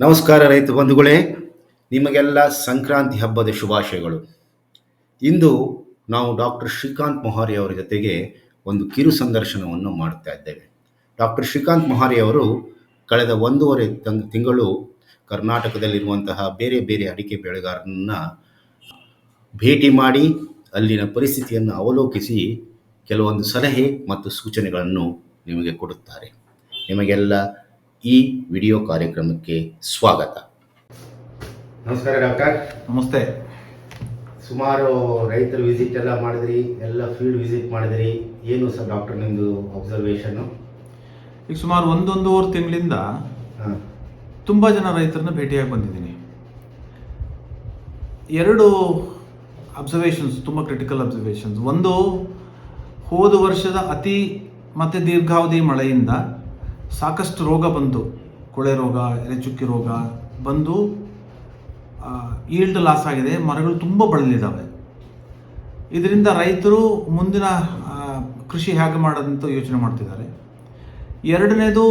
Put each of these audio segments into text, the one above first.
ನಮಸ್ಕಾರ ರೈತ ಬಂಧುಗಳೇ, ನಿಮಗೆಲ್ಲ ಸಂಕ್ರಾಂತಿ ಹಬ್ಬದ ಶುಭಾಶಯಗಳು. ಇಂದು ನಾವು ಡಾಕ್ಟರ್ ಶ್ರೀಕಾಂತ್ ಮೊಹಾರಿ ಅವರ ಜೊತೆಗೆ ಒಂದು ಕಿರು ಸಂದರ್ಶನವನ್ನು ಮಾಡುತ್ತಾ ಇದ್ದೇವೆ. ಡಾಕ್ಟರ್ ಶ್ರೀಕಾಂತ್ ಮೊಹಾರಿ ಅವರು ಕಳೆದ ಒಂದೂವರೆ ತಿಂಗಳು ಕರ್ನಾಟಕದಲ್ಲಿರುವಂತಹ ಬೇರೆ ಬೇರೆ ಅಡಿಕೆ ಬೆಳೆಗಾರರನ್ನು ಭೇಟಿ ಮಾಡಿ ಅಲ್ಲಿನ ಪರಿಸ್ಥಿತಿಯನ್ನು ಅವಲೋಕಿಸಿ ಕೆಲವೊಂದು ಸಲಹೆ ಮತ್ತು ಸೂಚನೆಗಳನ್ನು ನಿಮಗೆ ಕೊಡುತ್ತಾರೆ. ನಿಮಗೆಲ್ಲ ಈ ವಿಡಿಯೋ ಕಾರ್ಯಕ್ರಮಕ್ಕೆ ಸ್ವಾಗತ. ನಮಸ್ಕಾರ ಡಾಕ್ಟರ್. ನಮಸ್ತೆ. ಸುಮಾರು ರೈತರ ವಿಸಿಟ್ ಎಲ್ಲ ಮಾಡಿದ್ರಿ ಎಲ್ಲ ಫೀಲ್ಡ್ ವಿಸಿಟ್ ಮಾಡಿದ್ರಿ. ಏನು ಸರ್ ಡಾಕ್ಟರ್ ನಿಮ್ಮದು ಅಬ್ಸರ್ವೇಷನ್ನು ಈಗ ಸುಮಾರು ಒಂದೊಂದೂವರೆ ತಿಂಗಳಿಂದ ತುಂಬ ಜನ ರೈತರನ್ನ ಭೇಟಿಯಾಗಿ ಬಂದಿದ್ದೀನಿ. ಎರಡು ಅಬ್ಸರ್ವೇಷನ್ಸ್ ತುಂಬ ಕ್ರಿಟಿಕಲ್ ಅಬ್ಸರ್ವೇಷನ್ಸ್ ಒಂದು ಹೋದ ವರ್ಷದ ಅತಿ ಮತ್ತು ದೀರ್ಘಾವಧಿ ಮಳೆಯಿಂದ ಸಾಕಷ್ಟು ರೋಗ ಬಂದು, ಕೊಳೆ ರೋಗ, ಎಲೆಚುಕ್ಕಿ ರೋಗ ಬಂದು ಈಲ್ಡ್ ಲಾಸ್ ಆಗಿದೆ, ಮರಗಳು ತುಂಬ ಬಳಲಿದ್ದಾವೆ. ಇದರಿಂದ ರೈತರು ಮುಂದಿನ ಕೃಷಿ ಹೇಗೆ ಮಾಡೋದಂತ ಯೋಚನೆ ಮಾಡ್ತಿದ್ದಾರೆ. ಎರಡನೇದು,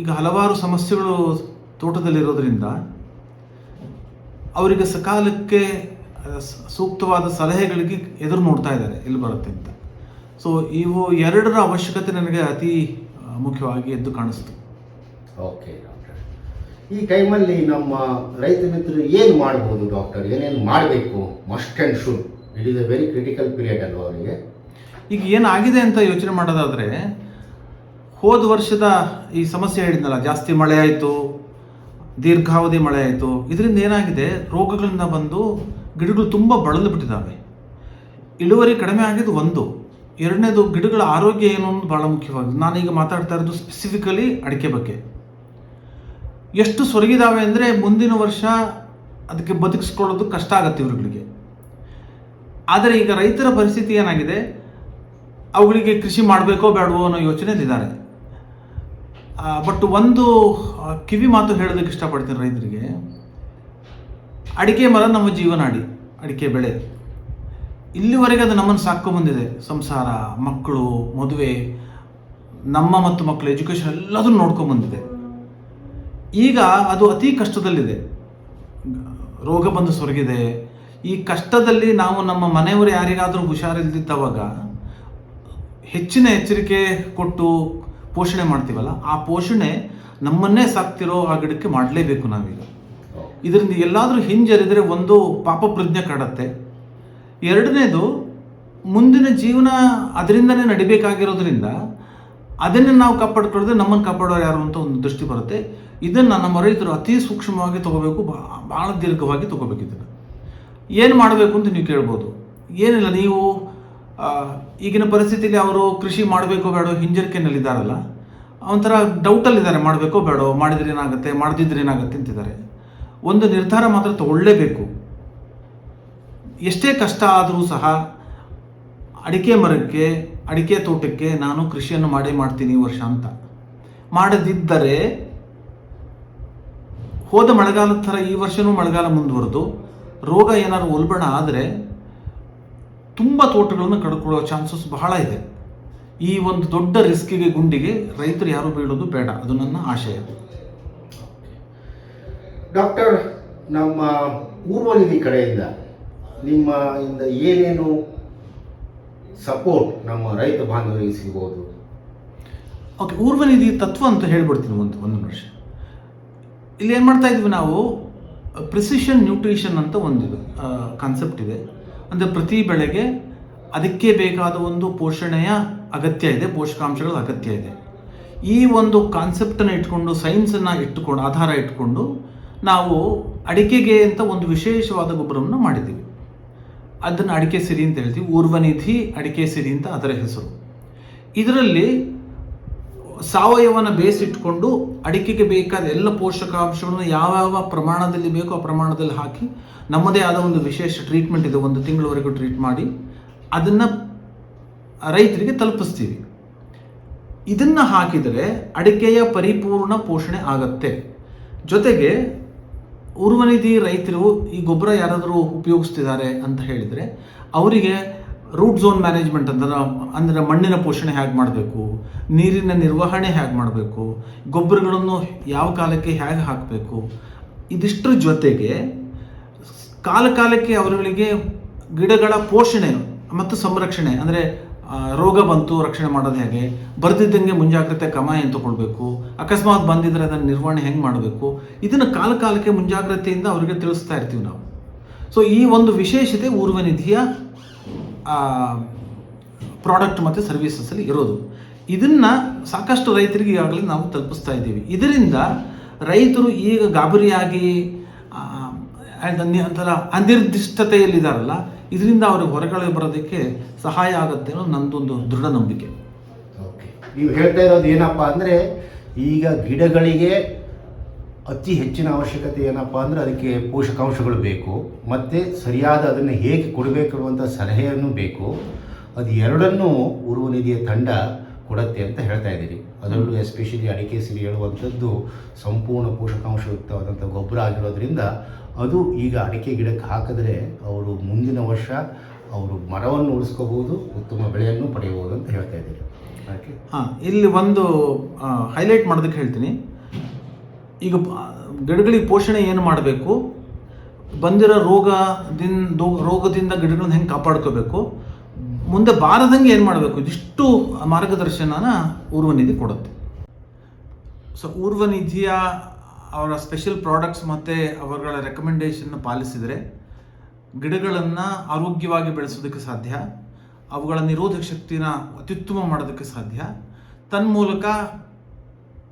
ಈಗ ಹಲವಾರು ಸಮಸ್ಯೆಗಳು ತೋಟದಲ್ಲಿರೋದ್ರಿಂದ ಅವರಿಗೆ ಸಕಾಲಕ್ಕೆ ಸೂಕ್ತವಾದ ಸಲಹೆಗಳಿಗೆ ಎದುರು ನೋಡ್ತಾ ಇದ್ದಾರೆ, ಎಲ್ಲಿ ಬರುತ್ತೆ ಅಂತ. ಸೊ ಇವು ಎರಡರ ಅವಶ್ಯಕತೆ ನನಗೆ ಅತಿ ಮುಖ್ಯವಾಗಿ ಎದ್ದು ಕಾಣಿಸ್ತು. ಓಕೆ ಡಾಕ್ಟರ್ ಈ ಟೈಮಲ್ಲಿ ನಮ್ಮ ರೈತ ಮಿತ್ರರು ಏನು ಮಾಡ್ಬೋದು ಡಾಕ್ಟರ್ ಏನೇನು ಮಾಡಬೇಕು? Must and should it is a very critical period ಅಲ್ವಾ ಅವರಿಗೆ? ಈಗ ಏನಾಗಿದೆ ಅಂತ ಯೋಚನೆ ಮಾಡೋದಾದರೆ ಹೋದ ವರ್ಷದ ಈ ಸಮಸ್ಯೆ ಹೇಳಿದ್ನಲ್ಲ ಜಾಸ್ತಿ ಮಳೆ ಆಯಿತು ದೀರ್ಘಾವಧಿ ಮಳೆ ಆಯಿತು. ಇದರಿಂದ ಏನಾಗಿದೆ? ರೋಗಗಳಿಂದ ಬಂದು ಗಿಡಗಳು ತುಂಬ ಬಳಲು ಬಿಟ್ಟಿದ್ದಾವೆ. ಇಳುವರಿ ಕಡಿಮೆ ಆಗಿದ್ದು ಒಂದು. ಎರಡನೇದು ಗಿಡಗಳ ಆರೋಗ್ಯ ಏನು ಅನ್ನೋದು ಭಾಳ ಮುಖ್ಯವಾಗಿದೆ. ನಾನೀಗ ಮಾತಾಡ್ತಾ ಇರೋದು ಸ್ಪೆಸಿಫಿಕಲಿ ಅಡಿಕೆ ಬಗ್ಗೆ. ಎಷ್ಟು ಸೊರಗಿದಾವೆ ಅಂದರೆ ಮುಂದಿನ ವರ್ಷ ಅದಕ್ಕೆ ಬದುಕಿಸ್ಕೊಳ್ಳೋದು ಕಷ್ಟ ಆಗುತ್ತೆ ಇವ್ರುಗಳಿಗೆ. ಆದರೆ ಈಗ ರೈತರ ಪರಿಸ್ಥಿತಿ ಏನಾಗಿದೆ? ಅವುಗಳಿಗೆ ಕೃಷಿ ಮಾಡಬೇಕೋ ಬೇಡವೋ ಅನ್ನೋ ಯೋಚನೆಯಲ್ಲಿದ್ದಾರೆ ಬಟ್ ಒಂದು ಕಿವಿ ಮಾತು ಹೇಳೋದಕ್ಕೆ ಇಷ್ಟಪಡ್ತೀನಿ ರೈತರಿಗೆ. ಅಡಿಕೆ ಮರ ನಮ್ಮ ಜೀವನಾಡಿ, ಅಡಿಕೆ ಬೆಳೆ. ಇಲ್ಲಿವರೆಗೆ ಅದು ನಮ್ಮನ್ನು ಸಾಕು ಬಂದಿದೆ. ಸಂಸಾರ, ಮಕ್ಕಳು, ಮದುವೆ, ನಮ್ಮ ಮತ್ತು ಮಕ್ಕಳ ಎಜುಕೇಷನ್ ಎಲ್ಲದನ್ನು ನೋಡ್ಕೊಂಬಂದಿದೆ ಈಗ ಅದು ಅತಿ ಕಷ್ಟದಲ್ಲಿದೆ. ರೋಗ ಬಂದು ಸೊರಗಿದೆ. ಈ ಕಷ್ಟದಲ್ಲಿ ನಾವು ನಮ್ಮ ಮನೆಯವರು ಯಾರಿಗಾದರೂ ಹುಷಾರಿಲ್ದಿದ್ದವಾಗ ಹೆಚ್ಚಿನ ಎಚ್ಚರಿಕೆ ಕೊಟ್ಟು ಪೋಷಣೆ ಮಾಡ್ತೀವಲ್ಲ, ಆ ಪೋಷಣೆ ನಮ್ಮನ್ನೇ ಸಾಕ್ತಿರೋ ಆ ಗಿಡಕ್ಕೆ ಮಾಡಲೇಬೇಕು ನಾವೀಗ. ಇದರಿಂದ ಎಲ್ಲಾದರೂ ಹಿಂಜರಿದರೆ ಒಂದು ಪಾಪ ಪ್ರಜ್ಞೆ ಕಾಡತ್ತೆ. ಎರಡನೇದು ಮುಂದಿನ ಜೀವನ ಅದರಿಂದನೇ ನಡಿಬೇಕಾಗಿರೋದ್ರಿಂದ ಅದನ್ನೇ ನಾವು ಕಾಪಾಡ್ಕೊಳ್ಳೋದ್ರೆ ನಮ್ಮನ್ನು ಕಾಪಾಡೋರು ಯಾರು ಅಂತ ಒಂದು ದೃಷ್ಟಿ ಬರುತ್ತೆ. ಇದನ್ನು ನಮ್ಮ ರೈತರು ಅತಿ ಸೂಕ್ಷ್ಮವಾಗಿ ತಗೋಬೇಕು ಭಾಳ ದೀರ್ಘವಾಗಿ ತಗೋಬೇಕು ಇದನ್ನು. ಏನು ಮಾಡಬೇಕು ಅಂತ ನೀವು ಕೇಳ್ಬೋದು. ಏನಿಲ್ಲ, ನೀವು ಈಗಿನ ಪರಿಸ್ಥಿತಿಯಲ್ಲಿ ಅವರು ಕೃಷಿ ಮಾಡಬೇಕೋ ಬೇಡೋ, ಹಿಂಜರಿಕೆಯಲ್ಲಿದ್ದಾರಲ್ಲ, ಒಂಥರ ಡೌಟಲ್ಲಿದ್ದಾರೆ, ಮಾಡಬೇಕೋ ಬೇಡೋ, ಮಾಡಿದ್ರೆ ಏನಾಗುತ್ತೆ, ಮಾಡದಿದ್ರೆ ಏನಾಗುತ್ತೆ ಅಂತಿದ್ದಾರೆ. ಒಂದು ನಿರ್ಧಾರ ಮಾತ್ರ ತಗೊಳ್ಳೇಬೇಕು. ಎಷ್ಟೇ ಕಷ್ಟ ಆದರೂ ಸಹ ಅಡಿಕೆ ಮರಕ್ಕೆ, ಅಡಿಕೆ ತೋಟಕ್ಕೆ ನಾನು ಕೃಷಿಯನ್ನು ಮಾಡೇ ಮಾಡ್ತೀನಿ ಈ ವರ್ಷ ಅಂತ. ಮಾಡದಿದ್ದರೆ ಹೋದ ಮಳೆಗಾಲದ ಥರ ಈ ವರ್ಷವೂ ಮಳೆಗಾಲ ಮುಂದುವರೆದು ರೋಗ ಏನಾದ್ರು ಉಲ್ಬಣ ಆದರೆ ತುಂಬ ತೋಟಗಳನ್ನು ಕಡ್ಕೊಳ್ಳೋ ಚಾನ್ಸಸ್ ಬಹಳ ಇದೆ. ಈ ಒಂದು ದೊಡ್ಡ ರಿಸ್ಕಿಗೆ ಗುಂಡಿಗೆ ರೈತರು ಯಾರು ಬೀಳೋದು ಬೇಡ. ಅದು ನನ್ನ ಆಶಯ. ಡಾಕ್ಟರ್, ನಮ್ಮ ಊರ್ವನಿಧಿ ಕಡೆಯಿಂದ ನಿಮ್ಮ ಇಂದ ಏನೇನು ಸಪೋರ್ಟ್ ನಮ್ಮ ರೈತ ಬಾಂಧವರಿಗೆ ಸಿಗ್ಬೋದು? ಓಕೆ ಊರ್ವನಿಧಿ ತತ್ವ ಅಂತ ಹೇಳ್ಬಿಡ್ತೀನಿ ಒಂದು ಒಂದು ವರ್ಷ ಇಲ್ಲಿ ಏನು ಮಾಡ್ತಾ ಇದ್ವಿ ನಾವು? ಪ್ರಿಸಿಷನ್ ನ್ಯೂಟ್ರಿಷನ್ ಅಂತ ಒಂದು ಕಾನ್ಸೆಪ್ಟ್ ಇದೆ. ಅಂದರೆ ಪ್ರತಿ ಬೆಳೆಗೆ ಅದಕ್ಕೆ ಬೇಕಾದ ಒಂದು ಪೋಷಣೆಯ ಅಗತ್ಯ ಇದೆ, ಪೋಷಕಾಂಶಗಳ ಅಗತ್ಯ ಇದೆ. ಈ ಒಂದು ಕಾನ್ಸೆಪ್ಟನ್ನು ಇಟ್ಕೊಂಡು ಸೈನ್ಸನ್ನು ಇಟ್ಟುಕೊಂಡು ಆಧಾರ ಇಟ್ಕೊಂಡು ನಾವು ಅಡಿಕೆಗೆ ಅಂತ ಒಂದು ವಿಶೇಷವಾದ ಗೊಬ್ಬರವನ್ನು ಮಾಡಿದ್ದೀವಿ. ಅದನ್ನು ಅಡಿಕೆ ಸಿರಿ ಅಂತ ಹೇಳ್ತೀವಿ. ಊರ್ವನಿಧಿ ಅಡಿಕೆ ಸಿರಿ ಅಂತ ಅದರ ಹೆಸರು. ಇದರಲ್ಲಿ ಸಾವಯವನ ಬೇಯಿಸಿಟ್ಕೊಂಡು ಅಡಿಕೆಗೆ ಬೇಕಾದ ಎಲ್ಲ ಪೋಷಕಾಂಶಗಳನ್ನು ಯಾವ್ಯಾವ ಪ್ರಮಾಣದಲ್ಲಿ ಬೇಕೋ ಆ ಪ್ರಮಾಣದಲ್ಲಿ ಹಾಕಿ ನಮ್ಮದೇ ಆದ ಒಂದು ವಿಶೇಷ ಟ್ರೀಟ್ಮೆಂಟ್ ಇದೆ. ಒಂದು ತಿಂಗಳವರೆಗೂ ಟ್ರೀಟ್ ಮಾಡಿ ಅದನ್ನು ರೈತರಿಗೆ ತಲುಪಿಸ್ತೀವಿ. ಇದನ್ನು ಹಾಕಿದರೆ ಅಡಿಕೆಯ ಪರಿಪೂರ್ಣ ಪೋಷಣೆ ಆಗತ್ತೆ. ಜೊತೆಗೆ ಉರ್ವನಿಧಿ ರೈತರು ಈ ಗೊಬ್ಬರ ಯಾರಾದರೂ ಉಪಯೋಗಿಸ್ತಿದ್ದಾರೆ ಅಂತ ಹೇಳಿದರೆ ಅವರಿಗೆ ರೂಟ್ ಝೋನ್ ಮ್ಯಾನೇಜ್ಮೆಂಟ್ ಅಂದ್ರೆ ಅಂದರೆ ಮಣ್ಣಿನ ಪೋಷಣೆ ಹೇಗೆ ಮಾಡಬೇಕು, ನೀರಿನ ನಿರ್ವಹಣೆ ಹೇಗೆ ಮಾಡಬೇಕು, ಗೊಬ್ಬರಗಳನ್ನು ಯಾವ ಕಾಲಕ್ಕೆ ಹೇಗೆ ಹಾಕಬೇಕು, ಇದಿಷ್ಟರ ಜೊತೆಗೆ ಕಾಲ ಕಾಲಕ್ಕೆ ಅವರುಗಳಿಗೆ ಗಿಡಗಳ ಪೋಷಣೆ ಮತ್ತು ಸಂರಕ್ಷಣೆ, ಅಂದರೆ ರೋಗ ಬಂತು, ರಕ್ಷಣೆ ಮಾಡೋದು ಹೇಗೆ? ಬರ್ದಿದ್ದಂಗೆ ಮುಂಜಾಗ್ರತೆ ಕ್ರಮ ಏನು ತಗೊಳ್ಬೇಕು ಅಕಸ್ಮಾತ್ ಬಂದಿದ್ರೆ ಅದನ್ನು ನಿರ್ವಹಣೆ ಹೆಂಗೆ ಮಾಡಬೇಕು? ಇದನ್ನು ಕಾಲ ಕಾಲಕ್ಕೆ ಮುಂಜಾಗ್ರತೆಯಿಂದ ಅವರಿಗೆ ತಿಳಿಸ್ತಾ ಇರ್ತೀವಿ ನಾವು. ಸೊ ಈ ಒಂದು ವಿಶೇಷತೆ ಊರ್ವ ನಿಧಿಯ ಪ್ರಾಡಕ್ಟ್ ಮತ್ತು ಸರ್ವಿಸಸಲ್ಲಿ ಇರೋದು. ಇದನ್ನು ಸಾಕಷ್ಟು ರೈತರಿಗೆ ಈಗಾಗಲೇ ನಾವು ತಲುಪಿಸ್ತಾ ಇದ್ದೀವಿ. ಇದರಿಂದ ರೈತರು ಈಗ ಗಾಬರಿಯಾಗಿ ಒಂಥರ ಅನಿರ್ದಿಷ್ಟತೆಯಲ್ಲಿದ್ದಾರಲ್ಲ ಇದರಿಂದ ಅವ್ರಿಗೆ ಹೊರಗಡೆ ಬರೋದಕ್ಕೆ ಸಹಾಯ ಆಗುತ್ತೆ ಅನ್ನೋದು ನಂದೊಂದು ದೃಢ ನಂಬಿಕೆ. ಓಕೆ. ನೀವು ಹೇಳ್ತಾ ಇರೋದು ಏನಪ್ಪ ಅಂದರೆ, ಈಗ ಗಿಡಗಳಿಗೆ ಅತಿ ಹೆಚ್ಚಿನ ಅವಶ್ಯಕತೆ ಏನಪ್ಪ ಅಂದರೆ ಅದಕ್ಕೆ ಪೋಷಕಾಂಶಗಳು ಬೇಕು, ಮತ್ತು ಸರಿಯಾದ ಅದನ್ನು ಹೇಗೆ ಕೊಡಬೇಕು ಅನ್ನುವಂಥ ಸಲಹೆಯನ್ನು ಬೇಕು. ಅದು ಎರಡನ್ನೂ ಉರುವ ನಿಧಿಯ ತಂಡ ಕೊಡುತ್ತೆ ಅಂತ ಹೇಳ್ತಾ ಇದ್ದೀರಿ. ಅದರಲ್ಲೂ ಎಸ್ಪೆಷಲಿ ಅಡಿಕೆ ಸಿರಿ ಹೇಳುವಂಥದ್ದು ಸಂಪೂರ್ಣ ಪೋಷಕಾಂಶಯುಕ್ತವಾದಂಥ ಗೊಬ್ಬರ ಆಗಿರೋದ್ರಿಂದ ಅದು ಈಗ ಅಡಿಕೆ ಗಿಡಕ್ಕೆ ಹಾಕಿದ್ರೆ ಅವರು ಮುಂದಿನ ವರ್ಷ ಅವರು ಮರವನ್ನು ಉಳಿಸ್ಕೋಬಹುದು, ಉತ್ತಮ ಬೆಳೆಯನ್ನು ಪಡೆಯಬಹುದು ಅಂತ ಹೇಳ್ತಾ ಇದ್ದೀರಿ. ಹಾಂ, ಇಲ್ಲಿ ಒಂದು ಹೈಲೈಟ್ ಮಾಡೋದಕ್ಕೆ ಹೇಳ್ತೀನಿ. ಈಗ ಗಿಡಗಳಿಗೆ ಪೋಷಣೆ ಏನು ಮಾಡಬೇಕು? ಬಂದಿರೋ ರೋಗದಿಂದ ರೋಗದಿಂದ ಗಿಡಗಳನ್ನ ಹೆಂಗೆ ಕಾಪಾಡ್ಕೋಬೇಕು? ಮುಂದೆ ಬಾರದಂಗೆ ಏನು ಮಾಡಬೇಕು? ಇದಿಷ್ಟು ಮಾರ್ಗದರ್ಶನನ ಊರ್ವನಿಧಿ ಕೊಡುತ್ತೆ. ಸೊ ಊರ್ವ ನಿಧಿಯ ಅವರ ಸ್ಪೆಷಲ್ ಪ್ರಾಡಕ್ಟ್ಸ್ ಮತ್ತು ಅವರುಗಳ ರೆಕಮೆಂಡೇಷನ್ನ ಪಾಲಿಸಿದರೆ ಗಿಡಗಳನ್ನು ಆರೋಗ್ಯವಾಗಿ ಬೆಳೆಸೋದಕ್ಕೆ ಸಾಧ್ಯ, ಅವುಗಳ ನಿರೋಧಕ ಶಕ್ತಿನ ಅತ್ಯುತ್ತಮ ಮಾಡೋದಕ್ಕೆ ಸಾಧ್ಯ. ತನ್ಮೂಲಕ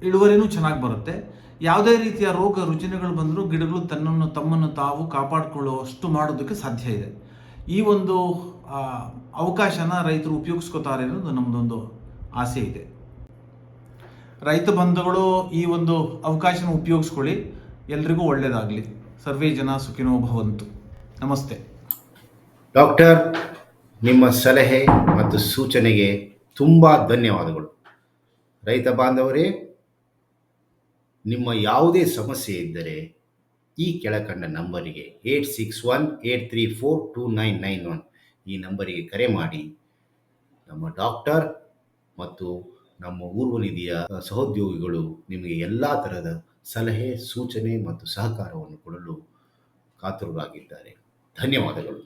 ಇಳುವರಿನೂ ಚೆನ್ನಾಗಿ ಬರುತ್ತೆ. ಯಾವುದೇ ರೀತಿಯ ರೋಗ ರುಜಿನಗಳು ಬಂದರೂ ಗಿಡಗಳು ತನ್ನನ್ನು ತಮ್ಮನ್ನು ತಾವು ಕಾಪಾಡಿಕೊಳ್ಳುವಷ್ಟು ಮಾಡೋದಕ್ಕೆ ಸಾಧ್ಯ ಇದೆ. ಈ ಒಂದು ಅವಕಾಶನ ರೈತರು ಉಪಯೋಗಿಸ್ಕೋತಾರೆ ಅನ್ನೋದು ನಮ್ಮದೊಂದು ಆಸೆ ಇದೆ. ರೈತ ಬಂಧುಗಳು ಈ ಒಂದು ಅವಕಾಶನ ಉಪಯೋಗಿಸ್ಕೊಳ್ಳಿ. ಎಲ್ರಿಗೂ ಒಳ್ಳೆಯದಾಗಲಿ ಸರ್ವೇ ಜನ ಸುಖಿನೋ ಭವಂತು. ನಮಸ್ತೆ. ಡಾಕ್ಟರ್, ನಿಮ್ಮ ಸಲಹೆ ಮತ್ತು ಸೂಚನೆಗೆ ತುಂಬ ಧನ್ಯವಾದಗಳು. ರೈತ ಬಾಂಧವರೇ, ನಿಮ್ಮ ಯಾವುದೇ ಸಮಸ್ಯೆ ಇದ್ದರೆ ಈ ಕೆಳಕಂಡ ನಂಬರಿಗೆ eight six one, eight three four two nine nine one ಈ ನಂಬರಿಗೆ ಕರೆ ಮಾಡಿ. ನಮ್ಮ ಡಾಕ್ಟರ್ ಮತ್ತು ನಮ್ಮ ಊರ್ವ ನಿಧಿಯ ಸಹೋದ್ಯೋಗಿಗಳು ನಿಮಗೆ ಎಲ್ಲ ತರಹದ ಸಲಹೆ ಸೂಚನೆ ಮತ್ತು ಸಹಕಾರವನ್ನು ಕೊಡಲು ಕಾತುರರಾಗಿದ್ದಾರೆ. ಧನ್ಯವಾದಗಳು.